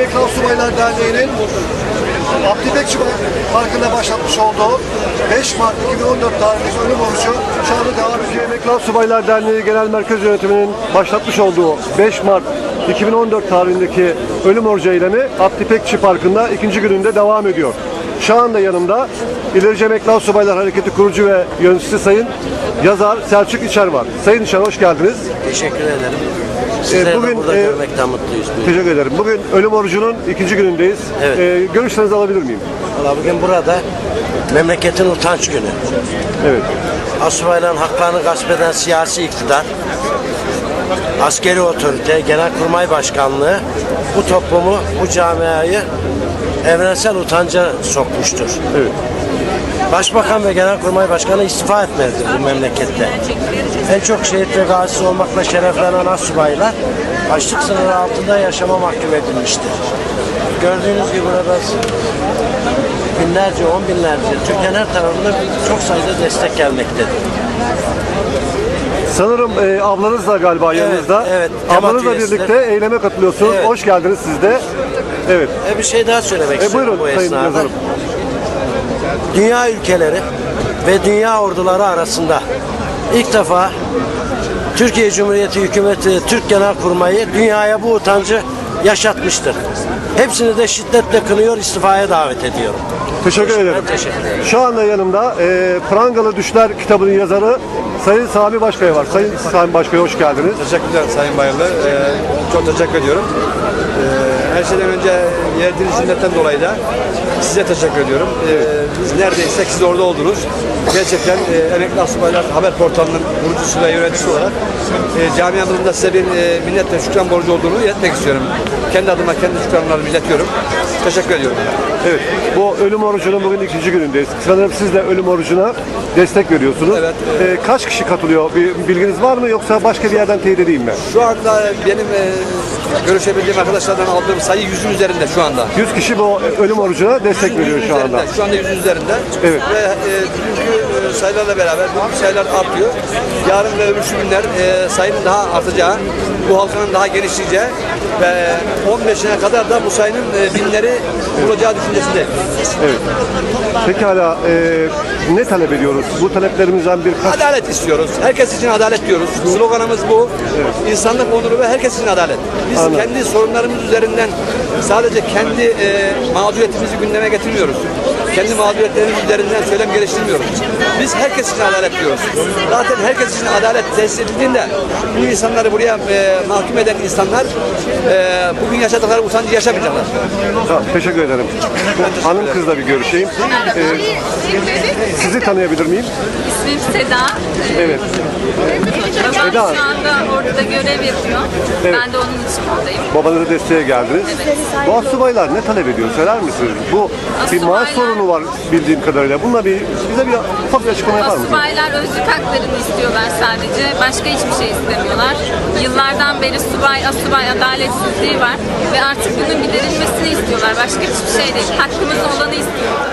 Emekli Subaylar Derneği'nin Abdi Parkı'nda başlatmış olduğu 5 Mart 2014 tarihli ölüm orucu şu anda devam ediyor. Emekli Subaylar Derneği Genel Merkez Yönetimi'nin başlatmış olduğu 5 Mart 2014 tarihindeki ölüm orucu eylemi Abdi Parkı'nda ikinci gününde devam ediyor. Şu anda yanımda İlerici Emekli Subaylar Hareketi kurucu ve yöneticisi Sayın yazar Selçuk İçer var. Sayın İçer hoş geldiniz. Teşekkür ederim. Sizleri bugün, de burada e, görmekten mutluyuz. Buyurun. Teşekkür ederim. Bugün ölüm orucunun ikinci günündeyiz. Evet. Ee, görüşlerinizi alabilir miyim? Valla bugün burada memleketin utanç günü. Evet. Asubayların haklarını gasp eden siyasi iktidar, askeri otorite, genelkurmay başkanlığı bu toplumu, bu camiayı evrensel utanca sokmuştur. Evet. Başbakan ve Genelkurmay Başkanı istifa etmelidir bu memlekette. En çok şehit ve gazi olmakla şereflenen asubaylar açlık sınırı altında yaşama mahkum edilmiştir. Gördüğünüz gibi burada binlerce, on binlerce Türkiye'nin her tarafında çok sayıda destek gelmektedir. Sanırım e, ablanız da galiba yanınızda. evet. Ablanızla birlikte eyleme katılıyorsunuz. Evet. Hoş geldiniz siz de. Evet. E bir şey daha söylemek E, istiyorum buyurun bu Sayın esnada. Yazarım. Dünya ülkeleri ve dünya orduları arasında ilk defa Türkiye Cumhuriyeti Hükümeti Türk Genelkurmayı dünyaya bu utancı yaşatmıştır. Hepsini de şiddetle kınıyor, istifaya davet ediyorum. Teşekkür ederim. Ben teşekkür ederim. Şu anda yanımda e, Prangalı Düşler kitabının yazarı Sayın Sami Başkaya var. Sayın Sami Başkaya hoş geldiniz. Teşekkürler Sayın Bayırlı. Ee, çok teşekkür ediyorum. Ee, her şeyden önce verdiğiniz hizmetten dolayı da size teşekkür ediyorum. Ee, biz neredeysek siz orada oldunuz. Gerçekten e, Emekli Asubaylar Haber Portalı'nın kurucusu ve yöneticisi olarak e, camiamızın da size bir e, minnet ve şükran borcu olduğunu iletmek istiyorum. Kendi adıma kendi şükranlarımı iletiyorum. Teşekkür ediyorum. Evet. Bu ölüm orucunun bugün ikinci günündeyiz. Sanırım siz de ölüm orucuna destek veriyorsunuz. Evet, E, kaç kişi katılıyor? Bir bilginiz var mı yoksa başka bir yerden teyit edeyim mi? Şu anda benim e, görüşebildiğim arkadaşlardan aldığım sayı yüzün üzerinde şu anda. 100 kişi bu ölüm orucuna destek veriyor şu anda. Şu anda yüzün üzerinde. Evet. Ve e, e, sayılarla beraber bugün sayılar artıyor. Yarın ve öbür günler e, sayının daha artacağı, bu halkanın daha genişleyeceği ve 15'ine kadar da bu sayının e, binleri bulacağı düşüncesinde. Evet. Pekala e, ne talep ediyoruz? Bu taleplerimizden birkaç Adalet istiyoruz. Herkes için adalet diyoruz. Sloganımız bu. İnsanlık onuru ve herkes için adalet. Biz Anladım. kendi sorunlarımız üzerinden sadece kendi e, mağduriyetimizi gündeme getirmiyoruz. Kendi mağduriyetlerimiz üzerinden söylem geliştirmiyoruz. Biz herkes için adalet diyoruz. Zaten herkes için adalet tesis edildiğinde bu insanları buraya e, mahkum eden insanlar e, bugün yaşadıkları utancı yaşamayacaklar. Tamam, teşekkür ederim. Hanım kızla bir görüşeyim. E, sizi tanıyabilir miyim? İsmim Seda. Evet. Babam Seda. şu anda orada görev yapıyor. Evet. Ben de onun için buradayım. Babanıza desteğe geldiniz. Bu asubaylar ne talep ediyor? Söyler misiniz? Bu bir maaş sorunu var bildiğim kadarıyla. Bununla bir bize bir ufak bir açıklama yapar mısınız? Asubaylar özlük haklarını istiyorlar sadece. Başka hiçbir şey istemiyorlar. Yıllardan beri subay, asubay adaletsizliği var. Ve artık bunun giderilmesini istiyorlar. Başka hiçbir şey değil. Hakkımız olanı istiyorlar.